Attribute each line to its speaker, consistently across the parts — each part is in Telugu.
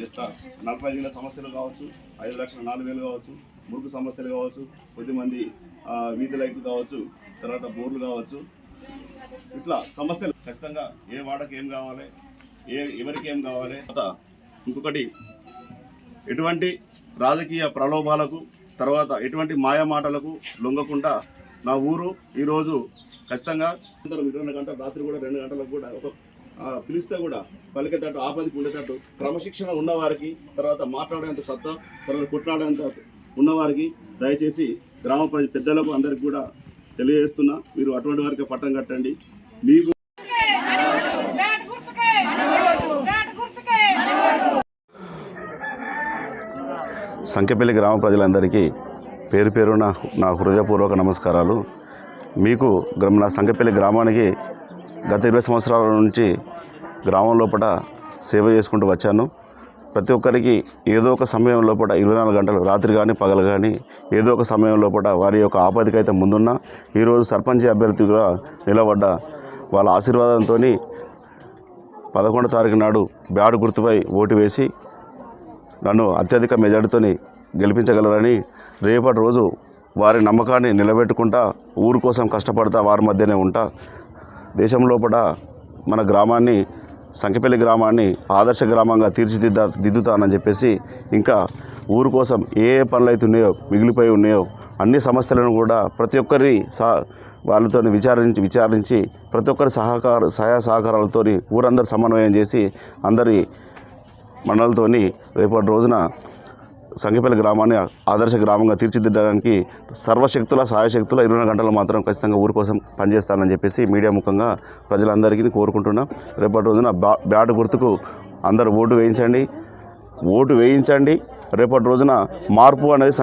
Speaker 1: చేస్తా నలభై ఐదు వేల సమస్యలు కావచ్చు ఐదు లక్షల నాలుగు వేలు కావచ్చు మురుకు సమస్యలు కావచ్చు కొద్దిమంది వీధి లైట్లు కావచ్చు తర్వాత బోర్లు కావచ్చు. ఇట్లా సమస్యలు ఖచ్చితంగా ఏ వాడకి ఏం కావాలి ఏ ఎవరికి ఏం కావాలి. ఇంకొకటి ఎటువంటి రాజకీయ ప్రలోభాలకు తర్వాత ఎటువంటి మాయ మాటలకు లొంగకుండా నా ఊరు ఈరోజు ఖచ్చితంగా ఇరవై గంటల రాత్రి కూడా రెండు గంటలకు కూడా ఒక పిలిస్తే కూడా పలికేటట్టు ఆపదికి ఉండేటట్టు క్రమశిక్షణ ఉన్నవారికి తర్వాత మాట్లాడేంత సత్తా తర్వాత కొట్లాడేంత ఉన్నవారికి దయచేసి గ్రామ పెద్దలకు అందరికి కూడా తెలియజేస్తున్నా. మీరు అటువంటి వారికి పట్టం కట్టండి. మీకు
Speaker 2: సంఖ్యపల్లి గ్రామ ప్రజలందరికీ పేరు పేరు నా నా హృదయపూర్వక నమస్కారాలు. మీకు నా సంఖ్యపల్లి గ్రామానికి గత ఇరవై సంవత్సరాల నుంచి గ్రామం లోపల సేవ చేసుకుంటూ వచ్చాను. ప్రతి ఒక్కరికి ఏదో ఒక సమయం లోపల ఇరవై నాలుగు గంటలు రాత్రి కానీ పగలు కానీ ఏదో ఒక సమయం లోపల వారి యొక్క ఆపదికైతే ముందున్న ఈరోజు సర్పంచ్ అభ్యర్థిగా నిలబడ్డ వాళ్ళ ఆశీర్వాదంతో పదకొండో తారీఖు నాడు బ్యాడ్ గుర్తుపై ఓటు వేసి నన్ను అత్యధిక మెజార్టీతో గెలిపించగలరని రేపటి రోజు వారి నమ్మకాన్ని నిలబెట్టుకుంటా ఊరు కోసం కష్టపడతా వారి మధ్యనే ఉంటా దేశం లోపల మన గ్రామాన్ని సంఖ్యపల్లి గ్రామాన్ని ఆదర్శ గ్రామంగా తీర్చిదిద్దా దిద్దుతానని చెప్పేసి ఇంకా ఊరు కోసం ఏ ఏ పనులు అయితే ఉన్నాయో మిగిలిపోయి ఉన్నాయో అన్ని సమస్యలను కూడా ప్రతి ఒక్కరి సా వాళ్ళతో విచారించి విచారించి ప్రతి ఒక్కరి సహకార సహాయ సహకారాలతో ఊరందరూ సమన్వయం చేసి అందరి మండలతోని రేపటి రోజున సంగీపల్లి గ్రామాన్ని ఆదర్శ గ్రామంగా తీర్చిదిద్దడానికి సర్వశక్తుల సహాయశక్తుల ఇరవై గంటలు మాత్రం ఖచ్చితంగా ఊరు కోసం పనిచేస్తానని చెప్పేసి మీడియా ముఖంగా ప్రజలందరికీ కోరుకుంటున్నా. రేపటి రోజున బ్యా బ్యాట్ గుర్తుకు అందరూ ఓటు వేయించండి. ఓటు వేయించండి. రేపటి రోజున మార్పు అనేది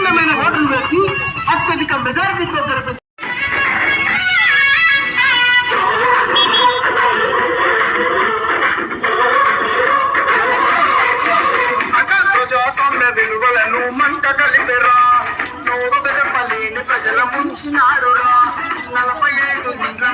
Speaker 3: సంపన్నమైన అమూల్యమైన ఓటును వేసి అత్యధిక మెజారిటీతో జరిపి విలువలను మంట కలిపెరా నోరు ప్రజల ముంచినారురా. నలభై ఐదు ఇండ్ల